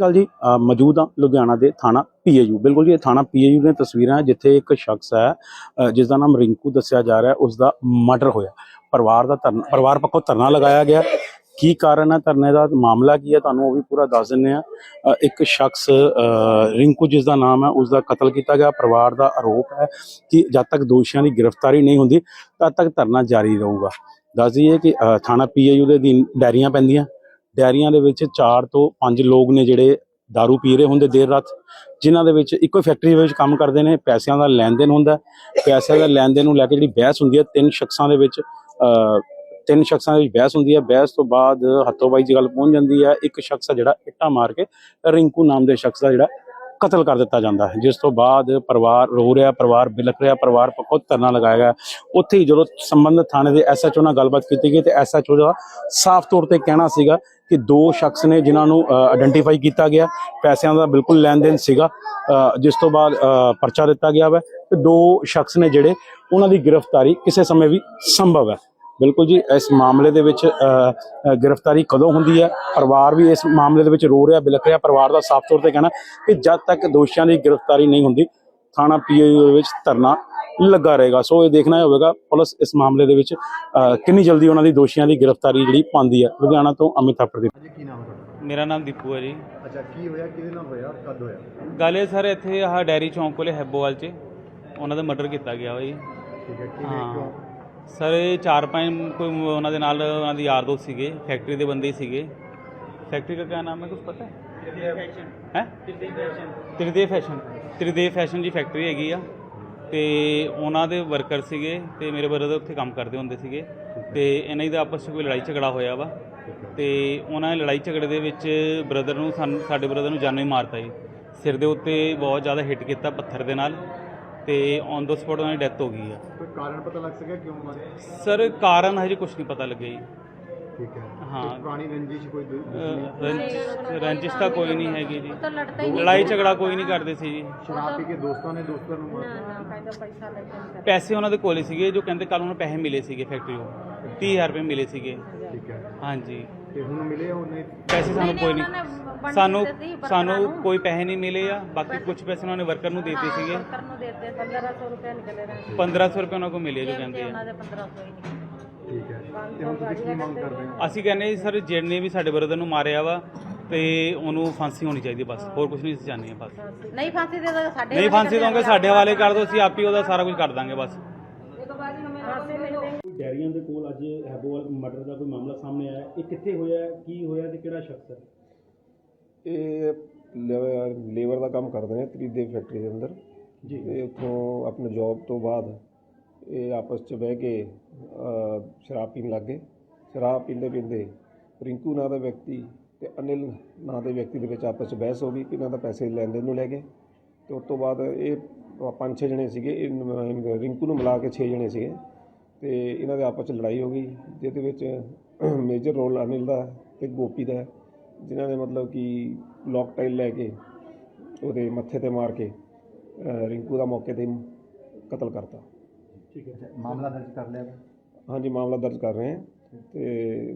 ਗੱਲ ਜੀ ਮੌਜੂਦ ਹਾਂ ਲੁਧਿਆਣਾ ਦੇ ਥਾਣਾ ਪੀਏਯੂ। ਬਿਲਕੁਲ ਜੀ ਇਹ ਥਾਣਾ ਪੀਏਯੂ ਦੀਆਂ ਤਸਵੀਰਾਂ ਜਿੱਥੇ ਇੱਕ ਸ਼ਖਸ ਹੈ ਅ, ਜਿਸ ਦਾ ਨਾਮ ਰਿੰਕੂ ਦੱਸਿਆ ਜਾ ਰਿਹਾ ਹੈ ਉਸ ਦਾ ਮਰਡਰ ਹੋਇਆ। ਪਰਿਵਾਰ ਦਾ ਧਰਨਾ ਪਰਿਵਾਰ ਪੱਖੋਂ ਧਰਨਾ ਲਗਾਇਆ ਗਿਆ। ਕੀ ਕਾਰਨ ਹੈ ਧਰਨੇ ਦਾ ਮਾਮਲਾ ਕੀ ਹੈ ਤੁਹਾਨੂੰ ਉਹ ਵੀ ਪੂਰਾ ਦੱਸ ਦਿੰਨੇ ਆ ਇੱਕ ਸ਼ਖਸ ਰਿੰਕੂ ਜਿਸ ਦਾ ਨਾਮ ਹੈ ਉਸ ਦਾ ਕਤਲ ਕੀਤਾ ਗਿਆ। ਪਰਿਵਾਰ ਦਾ ਆਰੋਪ ਹੈ ਕਿ ਜਦ ਤੱਕ ਦੋਸ਼ੀਆਂ ਦੀ ਗ੍ਰਿਫਤਾਰੀ ਨਹੀਂ ਹੁੰਦੀ ਤਦ ਤੱਕ ਧਰਨਾ ਜਾਰੀ ਰਹੂਗਾ। ਦੱਸ ਦਈਏ ਕਿ ਅ, ਥਾਣਾ ਪੀਏਯੂ ਦੇ ਅਧੀਨ ਡੈਰੀਆਂ ਪੈਂਦੀਆਂ। ਡੈਰੀਆਂ ਦੇ ਵਿੱਚ 4 ਤੋਂ 5 ਲੋਕ ਨੇ ਜਿਹੜੇ दारू ਪੀ ਰਹੇ ਹੁੰਦੇ ਦੇਰ ਰਾਤ, ਜਿਨ੍ਹਾਂ ਦੇ ਵਿੱਚ ਇੱਕੋ ਫੈਕਟਰੀ ਵਿੱਚ ਕੰਮ ਕਰਦੇ ਨੇ, ਪੈਸਿਆਂ ਦਾ ਲੈਣ ਦੇਣ ਹੁੰਦਾ ਪੈਸਿਆਂ ਦਾ ਲੈਣ ਦੇਣ ਨੂੰ ਲੈ ਕੇ ਜਿਹੜੀ ਬਹਿਸ ਹੁੰਦੀ ਹੈ, ਤਿੰਨ ਸ਼ਖਸਾਂ ਦੇ ਵਿੱਚ ਤਿੰਨ ਸ਼ਖਸਾਂ ਦੇ ਵਿੱਚ ਬਹਿਸ ਹੁੰਦੀ ਹੈ। ਬਹਿਸ ਤੋਂ ਬਾਅਦ ਹੱਥੋਂ-ਬਾਈ ਦੀ ਗੱਲ ਪਹੁੰਚ ਜਾਂਦੀ ਹੈ। ਇੱਕ ਸ਼ਖਸ ਆ ਜਿਹੜਾ ਇੱਟਾਂ ਮਾਰ ਕੇ, ਰਿੰਕੂ ਨਾਮ ਦੇ ਸ਼ਖਸ ਦਾ ਜਿਹੜਾ ਕਤਲ ਕਰ ਦਿੱਤਾ ਜਾਂਦਾ ਹੈ। ਜਿਸ ਤੋਂ ਬਾਅਦ ਪਰਿਵਾਰ ਰੋ ਰਿਹਾ, ਪਰਿਵਾਰ ਬਿਲਕ ਰਿਹਾ, ਪਰਿਵਾਰ ਪੱਖੋਂ ਧਰਨਾ ਲਗਾਇਆ ਗਿਆ। ਉੱਥੇ ਹੀ ਜਦੋਂ ਸੰਬੰਧਿਤ ਥਾਣੇ ਦੇ ਐਸਐਚਓ ਨਾਲ ਗੱਲਬਾਤ ਕੀਤੀ ਗਈ ਤੇ ਐਸਐਚਓ ਦਾ ਸਾਫ਼ ਤੌਰ ਤੇ ਕਹਿਣਾ ਸੀਗਾ ਕਿ ਦੋ ਸ਼ਖਸ ਨੇ ਜਿਨ੍ਹਾਂ ਨੂੰ ਆਇਡੈਂਟੀਫਾਈ ਕੀਤਾ ਗਿਆ। ਪੈਸਿਆਂ ਦਾ ਬਿਲਕੁਲ ਲੈਣ ਦੇਣ ਸੀਗਾ ਜਿਸ ਤੋਂ ਬਾਅਦ ਪਰਚਾ ਦਿੱਤਾ ਗਿਆ ਵਾ। ਤੇ ਦੋ ਸ਼ਖਸ ਨੇ ਜਿਹੜੇ, ਉਹਨਾਂ ਦੀ ਗ੍ਰਿਫਤਾਰੀ ਕਿਸੇ ਸਮੇਂ ਵੀ ਸੰਭਵ ਹੈ। ਬਿਲਕੁਲ ਜੀ ਇਸ ਮਾਮਲੇ ਦੇ ਵਿੱਚ ਗ੍ਰਿਫਤਾਰੀ ਕਦੋਂ ਹੁੰਦੀ ਹੈ? ਪਰਿਵਾਰ ਵੀ ਇਸ ਮਾਮਲੇ ਦੇ ਵਿੱਚ ਰੋ ਰਿਹਾ ਬਿਲਕ ਰਿਹਾ ਪਰਿਵਾਰ ਦਾ ਸਾਫ਼ ਤੌਰ ਤੇ ਕਹਿਣਾ ਕਿ ਜਦ ਤੱਕ ਦੋਸ਼ੀਆਂ ਦੀ ਗ੍ਰਿਫਤਾਰੀ ਨਹੀਂ ਹੁੰਦੀ ਥਾਣਾ ਪੀਏਯੂ ਦੇ ਵਿੱਚ ਧਰਨਾ ਲੱਗਾ ਰਹੇਗਾ। ਸੋ ਇਹ ਦੇਖਣਾ ਹੋਵੇਗਾ ਪੁਲਿਸ ਇਸ ਮਾਮਲੇ ਦੇ ਵਿੱਚ ਕਿੰਨੀ ਜਲਦੀ ਉਹਨਾਂ ਦੀ ਦੋਸ਼ੀਆਂ ਦੀ ਗ੍ਰਿਫਤਾਰੀ ਜਿਹੜੀ ਪਾਉਂਦੀ ਹੈ? ਲੁਧਿਆਣਾ ਤੋਂ ਅਮਿਤ ਹਾਂਜੀ ਕੀ ਨਾਮ ਹੈ ਤੁਹਾਡਾ? ਮੇਰਾ ਨਾਮ ਦੀਪੂ ਹੈ ਜੀ। ਅੱਛਾ ਕੀ ਹੋਇਆ? ਕਿਹਦੇ ਨਾਲ ਹੋਇਆ? ਕਦ ਹੋਇਆ? ਗੱਲ ਇਹ ਸਰ ਇੱਥੇ ਆਹ ਡੈਰੀ ਚੌਂਕ ਕੋਲੇ ਹੈਬੋਵਾਲ 'ਚ ਉਹਨਾਂ ਦਾ ਮਰਡਰ ਕੀਤਾ ਗਿਆ ਵਾ ਜੀ। ਠੀਕ ਹੈ ਕਿਵੇਂ। ਕਿਉਂ ਸਰ ਇਹ ਚਾਰ ਪੰਜ ਕੋਈ ਉਹਨਾਂ ਦੇ ਨਾਲ ਉਹਨਾਂ ਦੇ ਯਾਰ ਦੋਸਤ ਸੀਗੇ ਫੈਕਟਰੀ ਦੇ ਬੰਦੇ ਹੀ ਸੀਗੇ। ਫੈਕਟਰੀ ਦਾ ਕੀ ਨਾਮ ਹੈ ਕੁਝ ਪਤਾ ਹੈ? ਹੈ? ਤ੍ਰਿਦੇਵ ਫੈਸ਼ਨ ਤ੍ਰਿਦੇਵ ਫੈਸ਼ਨ ਦੀ ਫੈਕਟਰੀ ਹੈਗੀ ਆ। ਤੇ ਉਹਨਾਂ ਦੇ ਵਰਕਰ ਸੀਗੇ ਤੇ ਮੇਰੇ ਬਰਦਰ ਉੱਥੇ ਕੰਮ ਕਰਦੇ ਹੁੰਦੇ ਸੀਗੇ। ਤੇ ਇਹਨਾਂ ਦੀ ਆਪਸ 'ਚ ਕੋਈ ਲੜਾਈ ਝਗੜਾ ਹੋਇਆ ਵਾ। ਤੇ ਉਹਨਾਂ ਨੇ ਲੜਾਈ ਝਗੜੇ ਦੇ ਵਿੱਚ ਬ੍ਰਦਰ ਨੂੰ ਸਾਨੂੰ ਸਾਡੇ ਬ੍ਰਦਰ ਨੂੰ ਜਾਨੋਂ ਹੀ ਮਾਰਤਾ ਜੀ। ਸਿਰ ਦੇ ਉੱਤੇ ਬਹੁਤ ਜ਼ਿਆਦਾ ਹਿੱਟ ਕੀਤਾ ਪੱਥਰ ਦੇ ਨਾਲ। ਤੇ ਔਨ ਦ ਸਪੌਟ ਉਹਨਾਂ ਦੀ ਡੈਥ ਹੋ ਗਈ ਆ। ਕੋਈ ਕਾਰਨ ਪਤਾ ਲੱਗ ਸਕਿਆ ਕਿਉਂ ਮਾਰੇ ਸਰ ਕਾਰਨ ਹਜੇ ਕੁਝ ਨਹੀਂ ਪਤਾ ਲੱਗਿਆ ਜੀ। ਠੀਕ ਹੈ। ਹਾਂ। ਕੋਈ ਪੁਰਾਣੀ ਰੰਜਿਸ਼ ਕੋਈ ਦੁ- ਅਹ ਰੰਜਿਸ਼ ਰੰਜਿਸ਼ ਤਾਂ ਕੋਈ ਨਹੀਂ ਹੈਗੀ ਜੀ। ਲੜਾਈ ਝਗੜਾ ਕੋਈ ਨਹੀਂ ਕਰਦੇ ਸੀ ਜੀ। ਸ਼ਰਾਬ ਪੀ ਕੇ ਦੋਸਤਾਂ ਨੇ ਦੋਸਤਾਂ ਨੂੰ ਮਾਰਤਾ ਪੈਸੇ ਉਹਨਾਂ ਦੇ ਕੋਲੇ ਸੀਗੇ ਜੋ ਕਹਿੰਦੇ ਕੱਲ ਉਹਨਾਂ ਨੂੰ ਪੈਸੇ ਮਿਲੇ ਸੀਗੇ ਫੈਕਟਰੀ ਤੋਂ। 30000 ਰੁਪਏ ਮਿਲੇ ਸੀਗੇ। ਠੀਕ ਹੈ। ਹਾਂਜੀ। ਤੇ ਹੁਣ ਮਿਲੇ ਉਹ ਨਹੀਂ ਪੈਸੇ ਸਾਨੂੰ ਕੋਈ ਨਹੀਂ। ਸਾਨੂੰ ਸਾਨੂੰ ਕੋਈ ਪੈਸੇ ਨਹੀਂ ਮਿਲੇ ਆ। ਬਾਕੀ ਕੁਝ ਪੈਸੇ ਉਹਨਾਂ ਨੇ ਵਰਕਰ ਨੂੰ ਦਿੱਤੇ ਸੀਗੇ। ਵਰਕਰ ਨੂੰ ਦੇਤੇ 1500 ਰੁਪਏ ਨਿਕਲੇ ਰਹੇ 1500 ਰੁਪਏ ਉਹਨਾਂ ਕੋਲ ਮਿਲੇ ਜੋ ਕਹਿੰਦੇ ਉਹਨਾਂ ਆ। ਦੇ 1500 ਹੀ ਨਿਕਲੇ। ਠੀਕ ਹੈ। ਤੇ ਹੁਣ ਤੁਸੀਂ ਕੀ ਮੰਗ ਕਰਦੇ ਹੋ? ਅਸੀਂ ਕਹਿੰਦੇ ਜੀ ਸਰ ਜਿਹਨੇ ਵੀ ਸਾਡੇ ਬਰਦਰ ਨੂੰ ਮਾਰਿਆ ਵਾ ਤੇ ਉਹਨੂੰ ਫਾਂਸੀ ਹੋਣੀ ਚਾਹੀਦੀ ਬਸ। ਹੋਰ ਕੁਝ ਨਹੀਂ ਅਸੀਂ ਚਾਹੁੰਦੇ ਹਾਂ ਬਸ। ਨਹੀਂ ਫਾਂਸੀ ਦੇ ਦੋ ਸਾਡੇ ਨਹੀਂ ਫਾਂਸੀ ਦੋਗੇ ਸਾਡੇ ਹਵਾਲੇ ਕਰ ਦਿਓ ਅਸੀਂ ਆਪ ਹੀ ਉਹਦਾ ਸਾਰਾ ਕੁਝ ਕਰ ਦਾਂਗੇ ਬਸ। ਡੈਰੀਆਂ ਦੇ ਕੋਲ ਅੱਜ ਹੈਬੋਵਾਲ ਮਰਡਰ ਦਾ ਕੋਈ ਮਾਮਲਾ ਸਾਹਮਣੇ ਆਇਆ ਇਹ ਕਿੱਥੇ ਹੋਇਆ ਕੀ ਹੋਇਆ ਤੇ ਕਿਹੜਾ ਸ਼ਖਸ ਹੈ? ਇਹ ਲੇਬਰ ਦਾ ਕੰਮ ਕਰਦੇ ਨੇ ਤਰੀਦੇ ਫੈਕਟਰੀ ਦੇ ਅੰਦਰ। ਜੀ। ਤੇ ਉੱਥੋਂ ਆਪਣੀ ਜੌਬ ਤੋਂ ਬਾਅਦ ਇਹ ਆਪਸ 'ਚ ਬਹਿ ਕੇ ਸ਼ਰਾਬ ਪੀਣ ਲੱਗ ਗਏ। ਸ਼ਰਾਬ ਪੀਂਦੇ ਪੀਂਦੇ ਰਿੰਕੂ ਨਾਂ ਦਾ ਵਿਅਕਤੀ ਤੇ ਅਨਿਲ ਨਾਂ ਦੇ ਵਿਅਕਤੀ ਦੇ ਵਿੱਚ ਆਪਸ 'ਚ ਬਹਿਸ ਹੋ ਗਈ ਕਿ ਇਹਨਾਂ ਦਾ ਪੈਸੇ ਲੈਣ ਦੇਣ ਨੂੰ ਲੈ ਗਏ। ਤੇ ਉਸ ਤੋਂ ਬਾਅਦ ਇਹ ਪੰਜ ਛੇ ਜਣੇ ਸੀਗੇ। ਇਹ ਨ- ਰਿੰਕੂ ਨੂੰ ਮਿਲਾ ਕੇ ਛੇ ਜਣੇ ਸੀਗੇ। ਤੇ ਇਹਨਾਂ ਦੇ ਆਪਸ 'ਚ ਲੜਾਈ ਹੋ ਗਈ ਜਿਹਦੇ ਵਿੱਚ ਮੇਜਰ ਰੋਲ ਅਨਿਲ ਦਾ ਤੇ ਗੋਪੀ ਦਾ ਜਿਨ੍ਹਾਂ ਨੇ ਮਤਲਬ ਕਿ ਲੋਕ ਟਾਈਲ ਲੈ ਕੇ ਉਹਦੇ ਮੱਥੇ ਤੇ ਮਾਰ ਕੇ ਰਿੰਕੂ ਦਾ ਮੌਕੇ ਤੇ ਕਤਲ ਕਰਤਾ। ਠੀਕ ਹੈ ਮਾਮਲਾ ਦਰਜ ਕਰ ਲਿਆ ਹਾਂਜੀ ਮਾਮਲਾ ਦਰਜ ਕਰ ਰਹੇ ਹਾਂ। ਤੇ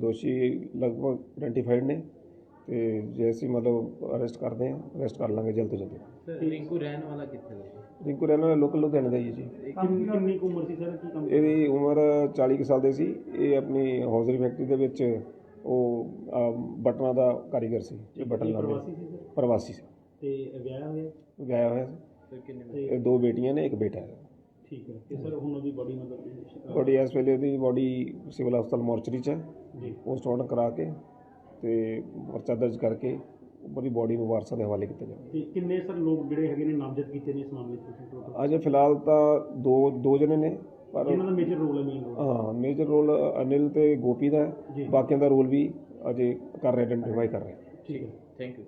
ਦੋਸ਼ੀ ਲਗਭਗ ਆਇਡੈਂਟੀਫਾਈਡ ਨੇ। ਤੇ ਜੇ ਅਸੀਂ ਮਤਲਬ ਅਰੈਸਟ ਕਰਦੇ ਹਾਂ ਅਰੈਸਟ ਕਰ ਲਾਂਗੇ ਜਲਦ ਤੋਂ ਜਲਦ। ਰਿੰਕੂ ਰਹਿਣ ਵਾਲਾ ਕਿੱਥੇ ਦਾ ਰਿੰਕੂ ਰਹਿਣ ਵਾਲਾ ਲੋਕਲ ਲੁਧਿਆਣੇ ਦਾ ਹੀ ਹੈ ਜੀ। ਕਿੰਨੀ ਕਿੰਨੀ ਕੁ ਉਮਰ ਸੀ ਸਰ? ਕੀ ਕੰਮ ਇਹਦੀ ਉਮਰ 40 ਕੁ ਸਾਲ ਦੇ ਸੀ। ਇਹ ਆਪਣੀ ਹੌਜ਼ਰੀ ਫੈਕਟਰੀ ਦੇ ਵਿੱਚ ਉਹ ਬਟਨਾਂ ਦਾ ਕਾਰੀਗਰ ਸੀ। ਇਹ ਬਟਨ ਲਾਉਂਦੇ ਪ੍ਰਵਾਸੀ ਸੀ ਸਰ? ਪ੍ਰਵਾਸੀ ਸੀ। ਤੇ ਵਿਆਹ ਹੋਇਆ? ਵਿਆਹਿਆ ਹੋਇਆ ਸੀ। ਕਿੰਨੇ ਤੇ ਇਹ ਦੋ ਬੇਟੀਆਂ ਨੇ ਇੱਕ ਬੇਟਾ ਹੈ। ਠੀਕ ਹੈ। ਤੇ ਸਰ ਹੁਣ ਉਹਦੀ ਬੜੀ ਮਤਲਬ ਬੋਡੀ ਇਸ ਵੇਲੇ ਉਹਦੀ ਬੋਡੀ ਸਿਵਲ ਹਸਪਤਾਲ ਮੋਰਚਰੀ 'ਚ ਹੈ। ਜੀ। ਪੋਸਟਮਾਰਟਮ ਕਰਾ ਕੇ ਤੇ ਪਰਚਾ ਦਰਜ ਕਰਕੇ ਉਹਦੀ ਬੋਡੀ ਨੂੰ ਵਾਰਸਾਂ ਦੇ ਹਵਾਲੇ ਕੀਤਾ ਜਾਵੇ। ਕਿੰਨੇ ਸਰ ਲੋਕ ਜਿਹੜੇ ਹੈਗੇ ਨੇ ਨਾਮਜ਼ਦ ਕੀਤੇ ਨੇ ਇਸ ਮਾਮਲੇ 'ਚ? ਅਜੇ ਫਿਲਹਾਲ ਤਾਂ ਦੋ ਦੋ ਜਣੇ ਨੇ ਪਰ ਇਹਨਾਂ ਦਾ ਮੇਜਰ ਰੋਲ ਹੈ ਮੇਨ ਰੋਲ ਹਾਂ ਮੇਜਰ ਰੋਲ ਅਨਿਲ ਤੇ ਗੋਪੀ ਦਾ ਬਾਕੀਆਂ ਦਾ ਰੋਲ ਵੀ ਅਜੇ ਕਰ ਰਹੇ ਆਇਡੈਂਟੀਫਾਈ ਕਰ ਰਹੇ। ਠੀਕ ਹੈ। Thank you